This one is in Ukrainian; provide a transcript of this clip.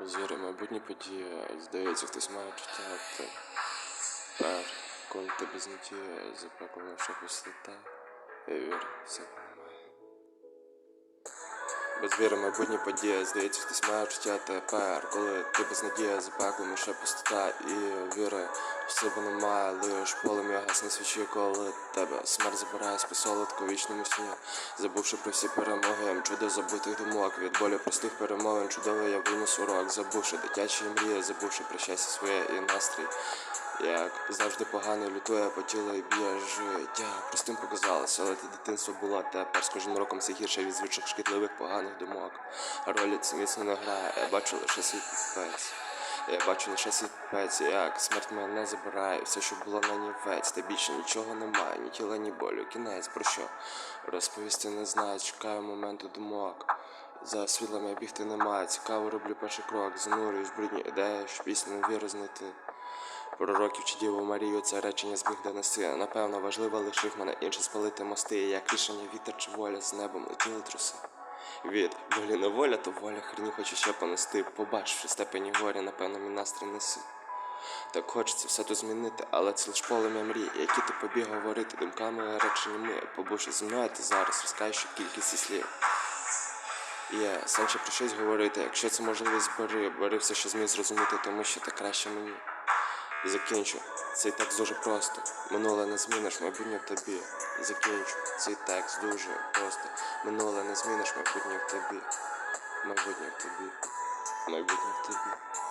Зіри, майбутні події, здається, хтось має читати. Пер, коли ти без надії, запеклена наша пустота. Я немає. Без віри майбутні події, здається, хтось має життя тепер, коли ти без надії запеклена лише пустота. І віри в себе немає, лиш полум'я гасне свічі, коли тебе. Смерть забирає з посолодку вічному сні, забувши про всі перемоги, чудо забутих думок, від болю простих перемовин, чудовий я винес урок, забувши дитячі мрії, забувши про щастя своє і настрій. Як завжди погано лютує по тілу і б'є життя. Простим показалось, але те дитинство було тепер з кожним роком все гірше від звичок шкідливих поганих думок. Ролі це міцно не грає, я бачу лише свій піпець. Я бачу лише піпець, як смерть мене забирає, все, що було на нівець, та більше нічого немає, ні тіла, ні болю. Кінець про що розповісти не знаю, чекаю моменту думок. За світлом я бігти немає, цікаво роблю перший крок, занурююсь в брудні ідеї, щоб пісню віру знайти. Пророків чи Діву Марію це речення зміг донести. Напевно, важливо лишив мене інше спалити мости, як рішення вітер чи воля з небом летіли труси. Від волі не воля, то воля херні хочу ще понести. Побачивши степені горя, напевно, мій настрій неси. Так хочеться все тут змінити, але це лиш полум'я мрій, які ти побіг говорити думками реченнями, побувши зі мною, ти зараз розкаєш кількість слів. Є сам ще про щось говорити, якщо це можливість бери, бери все, що зміг зрозуміти, тому що так краще мені. Закінчу. Цей текст дуже просто. Минуле не зміниш, майбутнє в тобі. Закінчу. Цей текст дуже просто. Минуле не зміниш, майбутнє в тобі. Майбутнє в тобі. Майбутнє в тобі.